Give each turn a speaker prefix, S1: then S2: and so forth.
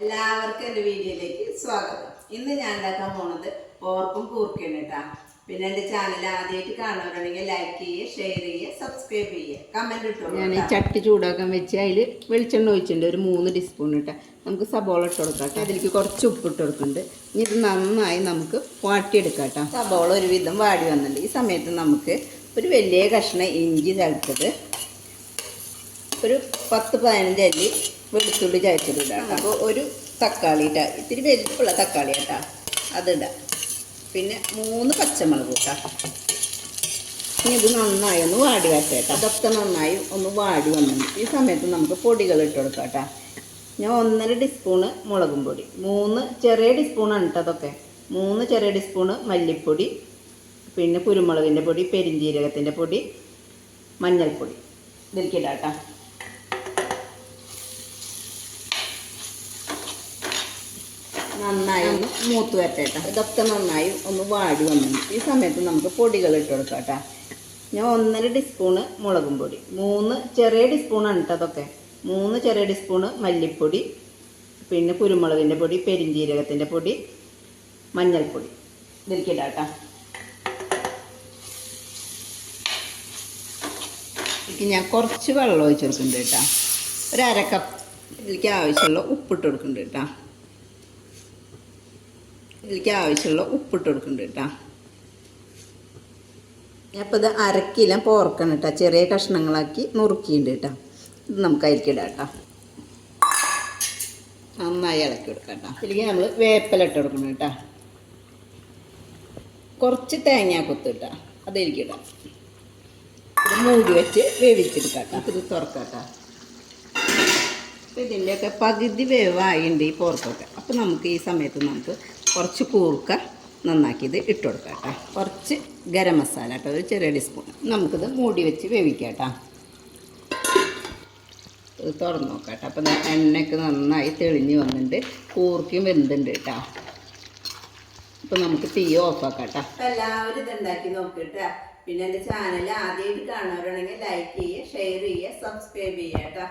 S1: എല്ലാവർക്കും എന്റെ വീഡിയോയിലേക്ക് സ്വാഗതം. ഇന്ന് ഞാൻ ഉണ്ടാക്കാൻ പോണത് പോർക്കും കൂർക്കയാണ് കേട്ടാ പിന്നെ എന്റെ ചാനൽ ആദ്യമായിട്ട് കാണുന്നവരാണെങ്കിൽ ലൈക്ക് ചെയ്യുക ഷെയർ ചെയ്യുക സബ്സ്ക്രൈബ് ചെയ്യുക. കമന്റ് ഇട്ടോ
S2: ഞാൻ ഈ ചട്ടി ചൂടാക്കാൻ വെച്ച് അതിൽ വെളിച്ചെണ്ണ ഒഴിച്ചിട്ടുണ്ട്. ഒരു മൂന്ന് ടീസ്പൂൺ ഇട്ടാൽ നമുക്ക് സബോള ഇട്ട് കൊടുക്കാം കേട്ടോ അതിലേക്ക് കുറച്ച് ഉപ്പ് ഇട്ട് കൊടുക്കുന്നുണ്ട്. ഇനി ഇത് നന്നായി നമുക്ക് വാട്ടിയെടുക്കാം കേട്ടോ
S1: സബോള ഒരുവിധം വാടി വന്നിട്ടുണ്ട്. ഈ സമയത്ത് നമുക്ക് ഒരു വലിയ കഷ്ണം ഇഞ്ചി തളിച്ചത് ഒരു പത്ത് പതിനഞ്ച് അല്ലി വെളുത്തുള്ളി ചതച്ചതിടാം അപ്പോൾ ഒരു തക്കാളി ഇട്ടാ ഇത്തിരി വലിപ്പുള്ള തക്കാളി കേട്ടാ. അതിടാം പിന്നെ മൂന്ന് പച്ചമുളക് കൂട്ടാ ഇനി ഇത് നന്നായി ഒന്ന് വാടി വരട്ടെ അതൊക്കെ നന്നായി ഒന്ന് വാടി വന്നു ഈ സമയത്ത് നമുക്ക് പൊടികൾ ഇട്ട് കൊടുക്കാം കേട്ടോ. ഞാൻ ഒന്നര ടീസ്പൂണ് മുളകും പൊടി. മൂന്ന് ചെറിയ ടീസ്പൂണാണ് കേട്ടോ അതൊക്കെ. മൂന്ന് ചെറിയ ടീസ്പൂണ് മല്ലിപ്പൊടി പിന്നെ കുരുമുളകിന്റെ പൊടി പെരിഞ്ജീരകത്തിന്റെ പൊടി മഞ്ഞൾപ്പൊടി. ഇതിലേക്കിടാം കേട്ടോ. നന്നായി ഒന്ന് മൂത്ത് വരട്ടെ ഇതൊക്കെ നന്നായി ഒന്ന് വാടി വന്നു. ഈ സമയത്ത് നമുക്ക് പൊടികൾ ഇട്ട് കൊടുക്കാം കേട്ടോ ഞാൻ ഒന്നര ടീസ്പൂണ് മുളകും പൊടി. മൂന്ന് ചെറിയ ടീസ്പൂണാണ് കേട്ടോ അതൊക്കെ മൂന്ന് ചെറിയ ടീസ്പൂണ് മല്ലിപ്പൊടി പിന്നെ കുരുമുളകിന്റെ പൊടി പെരിഞ്ചീരകത്തിന്റെ പൊടി മഞ്ഞൾപ്പൊടി. ഇതിലേക്കിടാം കേട്ടോ ഞാൻ കുറച്ച് വെള്ളം ഒഴിച്ച് കൊടുക്കുന്നുണ്ട് കേട്ടോ ഒരു അര കപ്പ് ഇതിലേക്ക് ആവശ്യമുള്ള ഉപ്പിട്ട് കൊടുക്കുന്നുണ്ട് കേട്ടോ ഇതിലേക്ക് ആവശ്യമുള്ള ഉപ്പിട്ട് കൊടുക്കുന്നുണ്ട് കേട്ടോ. അപ്പോൾ ഇത് അരക്കില പോർക്കണം കേട്ടോ. ചെറിയ കഷ്ണങ്ങളാക്കി നുറുക്കിയിട്ടുണ്ട് കേട്ടോ. ഇത് നമുക്ക് അരിക്കിടാം കേട്ടോ. നന്നായി ഇളക്കി കൊടുക്കാം കേട്ടോ. ഇതിലേക്ക് നമ്മൾ വേപ്പില ഇട്ട് കൊടുക്കണം കേട്ടോ. കുറച്ച് തേങ്ങ കൊത്തു കേട്ടോ അതിരിക്കിടാം ഇത് മൂടി വെച്ച് വേവിച്ചെടുക്കാം കേട്ടോ. ഇത് തുറക്കാം കേട്ടോ. അപ്പോൾ ഇതിന്റെയൊക്കെ പകുതി വേവായിണ്ട് ഈ പോർക്കൊക്കെ. അപ്പോൾ നമുക്ക് ഈ സമയത്ത് നമുക്ക് കുറച്ച് കൂർക്ക നന്നാക്കിയത് ഇട്ട് കൊടുക്കാം കേട്ടോ. കുറച്ച് ഗരം മസാല കേട്ടോ ഒരു ചെറിയ ടീസ്പൂൺ നമുക്കിത് മൂടി വെച്ച് വേവിക്കാം കേട്ടോ. ഇത് തുറന്ന് നോക്കാം കേട്ടോ. അപ്പോൾ എണ്ണയ്ക്ക് നന്നായി തെളിഞ്ഞ് വന്നിട്ടുണ്ട്. കൂർക്കയും വെന്തുണ്ട് കേട്ടോ. അപ്പം നമുക്ക് തീ ഓഫാക്കാം കേട്ടോ. എല്ലാവരും ഇത് ഉണ്ടാക്കി നോക്കിട്ടാ പിന്നെ എന്റെ ചാനൽ ആദ്യമായിട്ട് കാണുന്നവരാണെങ്കിൽ ലൈക്ക് ചെയ്യുക ഷെയർ ചെയ്യുക സബ്സ്ക്രൈബ് ചെയ്യുക കേട്ടോ.